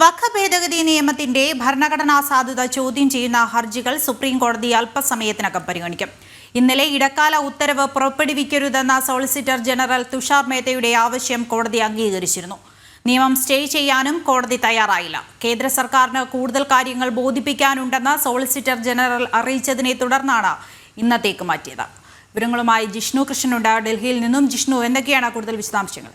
വഖ ഭേദഗതി നിയമത്തിന്റെ ഭരണഘടനാ സാധുത ചോദ്യം ചെയ്യുന്ന ഹർജികൾ സുപ്രീം കോടതി അല്പസമയത്തിനകം പരിഗണിക്കും. ഇന്നലെ ഇടക്കാല ഉത്തരവ് പുറപ്പെടുവിക്കരുതെന്ന സോളിസിറ്റർ ജനറൽ തുഷാർ മേത്തയുടെ ആവശ്യം കോടതി അംഗീകരിച്ചിരുന്നു. നിയമം സ്റ്റേ ചെയ്യാനും കോടതി തയ്യാറായില്ല. കേന്ദ്ര സർക്കാരിന് കൂടുതൽ കാര്യങ്ങൾ ബോധിപ്പിക്കാനുണ്ടെന്ന് സോളിസിറ്റർ ജനറൽ അറിയിച്ചതിനെ തുടർന്നാണ് ഇന്നത്തേക്ക് മാറ്റിയത്. വിവരങ്ങളുമായി ജിഷ്ണു കൃഷ്ണനുണ്ട്. ഡൽഹിയിൽ നിന്നും ജിഷ്ണു എന്തൊക്കെയാണ് കൂടുതൽ വിശദാംശങ്ങൾ?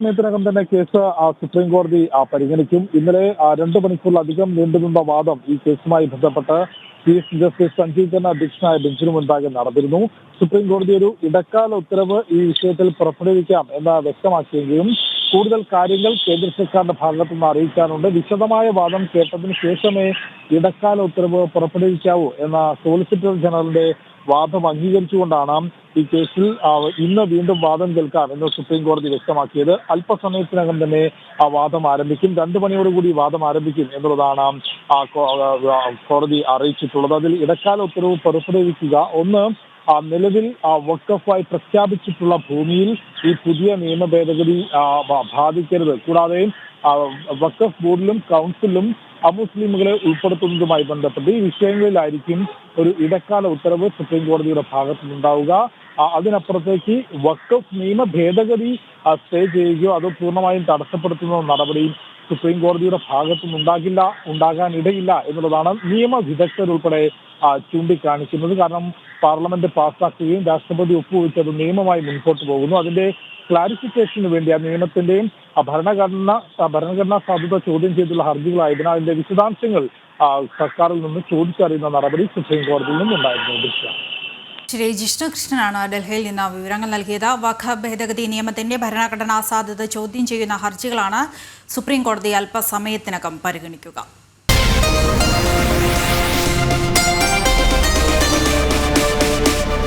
സമയത്തിനകം തന്നെ കേസ് സുപ്രീം കോടതി പരിഗണിക്കും. ഇന്നലെ രണ്ട് മണിക്കൂറിലധികം നീണ്ടുനിന്ന വാദം ഈ കേസുമായി ബന്ധപ്പെട്ട് ചീഫ് ജസ്റ്റിസ് സഞ്ജീവ് ഖന്ന അധ്യക്ഷനായ ബെഞ്ചിന് മുൻപാകെ നടന്നിരുന്നു. സുപ്രീം കോടതി ഒരു ഇടക്കാല ഉത്തരവ് ഈ വിഷയത്തിൽ പുറപ്പെടുവിക്കാം എന്ന് വ്യക്തമാക്കിയെങ്കിലും കൂടുതൽ കാര്യങ്ങൾ കേന്ദ്ര സർക്കാരിന്റെ ഭാഗത്തു നിന്ന് അറിയിക്കാനുണ്ട്. വിശദമായ വാദം കേട്ടതിന് ശേഷമേ ഇടക്കാല ഉത്തരവ് പുറപ്പെടുവിക്കാവൂ എന്ന സോളിസിറ്റർ ജനറലിന്റെ വാദം അംഗീകരിച്ചുകൊണ്ടാണ് ഈ കേസിൽ ഇന്ന് വീണ്ടും വാദം കേൾക്കാം എന്ന് സുപ്രീം കോടതി വ്യക്തമാക്കിയത്. അല്പസമയത്തിനകം തന്നെ ആ വാദം ആരംഭിക്കും. രണ്ടു മണിയോടുകൂടി വാദം ആരംഭിക്കും എന്നുള്ളതാണ് ആ കോടതി അറിയിച്ചിട്ടുള്ളത്. അതിൽ ഇടക്കാല ഉത്തരവ് പുറപ്പെടുവിക്കുക. ഒന്ന് നിലവിൽ വക്കഫായി പ്രഖ്യാപിച്ചിട്ടുള്ള ഭൂമിയിൽ ഈ പുതിയ നിയമ ഭേദഗതി ബാധിക്കരുത്. കൂടാതെ വക്കഫ് ബോർഡിലും കൗൺസിലും അമുസ്ലിമുകളെ ഉൾപ്പെടുത്തുന്നതുമായി ബന്ധപ്പെട്ട് ഈ വിഷയങ്ങളിലായിരിക്കും ഒരു ഇടക്കാല ഉത്തരവ് സുപ്രീം കോടതിയുടെ ഭാഗത്തുനിന്നുണ്ടാവുക. അതിനപ്പുറത്തേക്ക് വക്കഫ് നിയമ ഭേദഗതി സ്റ്റേ ചെയ്യുകയോ അത് പൂർണമായും തടസ്സപ്പെടുത്തുന്ന നടപടിയും സുപ്രീം കോടതിയുടെ ഭാഗത്തു നിന്നുണ്ടാകില്ല ഉണ്ടാകാൻ ഇടയില്ല എന്നുള്ളതാണ് നിയമ വിദഗ്ധരുൾപ്പെടെ ആ, ചൂണ്ടിക്കാണിക്കുന്നത്. കാരണം പാർലമെന്റ് പാസ്സാക്കുകയും രാഷ്ട്രപതി ഒപ്പുവെച്ച് അത് നിയമമായി മുൻപോട്ട് പോകുന്നു. അതിന്റെ ക്ലാരിഫിക്കേഷന് വേണ്ടി ആ നിയമത്തിന്റെയും ഭരണഘടന ഭരണഘടനാ സാധുത ചോദ്യം ചെയ്തുള്ള ഹർജികളായതിനാൽ അതിന്റെ വിശദാംശങ്ങൾ സർക്കാരിൽ നിന്ന് ചോദിച്ചറിയുന്ന നടപടി സുപ്രീം കോടതിയിൽ നിന്നുണ്ടായിരുന്നു. ശ്രീ ജിഷ്ണുകൃഷ്ണനാണ് ഡൽഹിയിൽ നിന്ന് വിവരങ്ങൾ നൽകിയത്. വഖ ഭേദഗതി നിയമത്തിന്റെ ഭരണഘടനാ സാധ്യത ചോദ്യം ചെയ്യുന്ന ഹർജികളാണ് സുപ്രീം കോടതി അല്പസമയത്തിനകം പരിഗണിക്കുക.